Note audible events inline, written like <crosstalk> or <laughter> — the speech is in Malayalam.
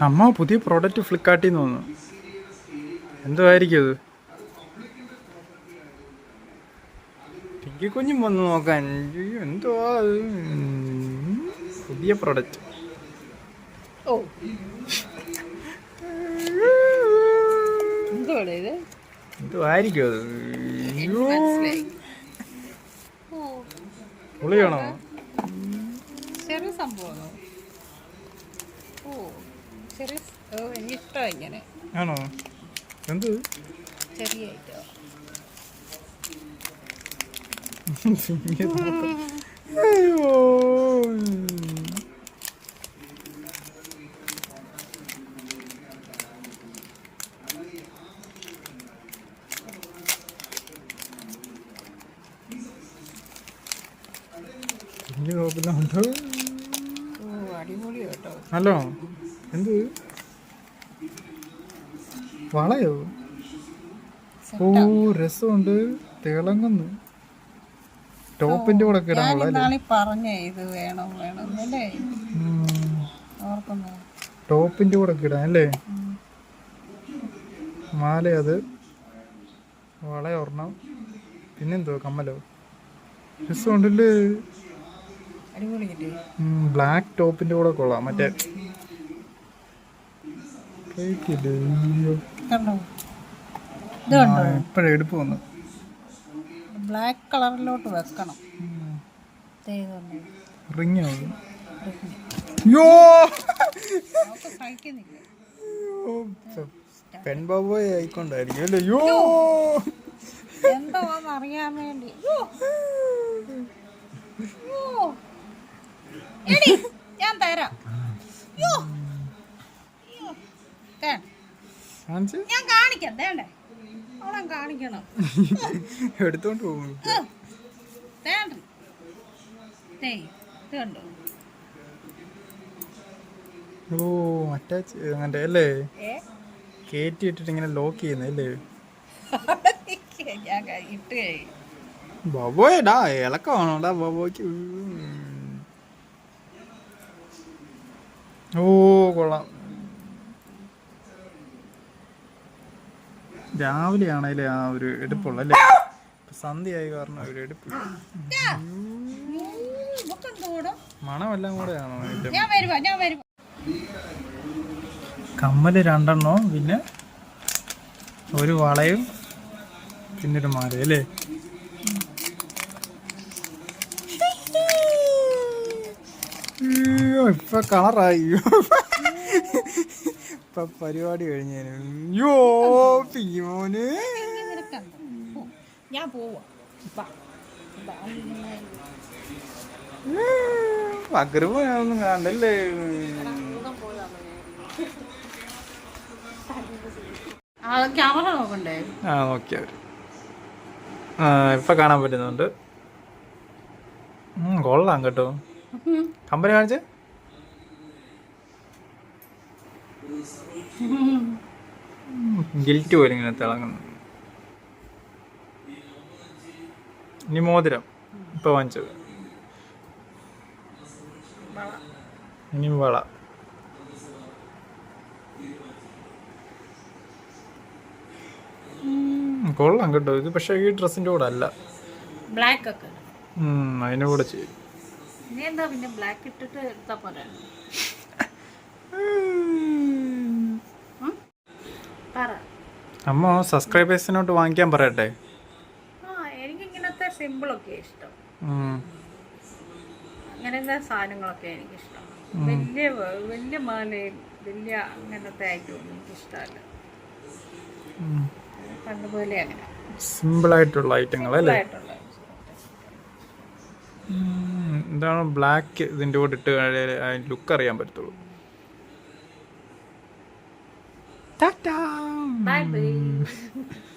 അമ്മ പുതിയ പ്രോഡക്റ്റ് ഫ്ലിപ്കാർട്ടിൽ നിന്ന് വന്നു. എന്തുമായിരിക്കും അത്? പിങ്കി കുഞ്ഞും വന്ന് നോക്കാൻ. എന്തുവാ അത്? പുതിയ പ്രോഡക്റ്റ് ഓ. എന്തുവായിരിക്കും അത്? പൊളിയാണോ? ചെറിയ സംഭവമാണോ? ചെറിയ എനിക്കിഷ്ടമാണ് ഇങ്ങനെ. ആണോ? എന്ത്? ചെറിയ അയ്യോ. ഹലോ. എന്ത്? വളയോ? ഓ രസമുണ്ട്. തിളങ്ങുന്നു. ടോപ്പിന്റെ കൂടെ. ടോപ്പിന്റെ കൂടെ ഒക്കെ അല്ലേ? മാല അത്. വള ഒരെണ്ണം പിന്നെന്തോ കമ്മലോ? രസമുണ്ടല്ലേ? ബ്ലാക്ക് ടോപ്പിന്റെ കൂടെ കൊള്ളാം. മറ്റേ ഇപ്പഴേ എടുപ്പ് വന്നു ബ്ലാക്ക് കളറിലോട്ട് വെക്കണം. റിങ് ആവും. യോ പെൺബാബോയ് ആയിക്കൊണ്ടായിരിക്കും അല്ലേ? യോ അറിയാൻ വേണ്ടി. ഞാൻ തരാം. ഞാൻ കാണിക്കാം. തേണ്ടേ അവിടെ കാണിക്കണം. എടുത്തോണ്ട് പോകും. ഓ അറ്റാച്ച് അങ്ങനെ അല്ലേ? ഏ? ഇട്ടിട്ട് ഇങ്ങനെ ലോക്ക് ചെയ്യുന്നല്ലേ ബബോയടാ ഇളക്കമാണോടാ ബബോയ്ക്ക്? ഓ കൊള്ളാം. രാവിലെ ആണേലേ ആ ഒരു എടുപ്പുള്ള അല്ലേ? സന്ധ്യയായി കാരണം ഒരു എടുപ്പ്. മണമെല്ലാം കൂടെ ആണോ കമ്മൽ രണ്ടെണ്ണവും പിന്നെ ഒരു വളയും പിന്നെ ഒരു മാല അല്ലേ അയ്യോ ഇപ്പൊ കളറായി. ഇപ്പൊ പരിപാടി കഴിഞ്ഞു അയ്യോ പിയോന്. ഞാൻ. പകരുമ്പോഴൊന്നും കാണണ്ടല്ലേ ആ ക്യാമറ നോക്കണ്ടേ? ആ നോക്കിയാ ഇപ്പൊ കാണാൻ പറ്റുന്നുണ്ട്. കൊള്ളാം കേട്ടോ. കമ്പനി കാണിച്ച്? <laughs> ഗിൽറ്റ് പോലെ ഇങ്ങനെ തിളങ്ങുന്നു. ഇനി മോതിരം. ഇപ്പൊ വാങ്ങിച്ചത്. ഇനി വള. കൊള്ളാം കേട്ടോ. ഇത് പക്ഷേ ഈ ഡ്രസ്സിന്റെ കൂടെ അല്ല. ബ്ലാക്ക് ഒക്കെ. ഉം, അതിന്റെ കൂടെ ചെയ്യും. പിന്നെ ബ്ലാക്ക് ഇട്ടിട്ട് എടുത്താ പോരെ? <laughs> അമ്മ സബ്സ്ക്രൈബേഴ്സിനോട് വാങ്ങിക്കാൻ പറയട്ടെ? എനിക്ക് ഇങ്ങനത്തെ സിമ്പിളൊക്കെ ഇഷ്ടം. അങ്ങനത്തെ സാധനങ്ങളൊക്കെ എനിക്കിഷ്ടം. വലിയ വലിയ മാലയും വലിയ അങ്ങനത്തെ ആയിട്ടൊന്നും എനിക്കിഷ്ടമല്ല. പണ്ട് പോലെ അങ്ങനെ. സിമ്പിൾ ആയിട്ടുള്ള ഐറ്റങ്ങൾ അല്ലേ എന്താണ് ബ്ലാക്ക് ഇതിന്റെ കൂടെ ഇട്ട് ലുക്ക് അറിയാൻ പറ്റത്തുള്ളൂ. Bye, bye. <laughs>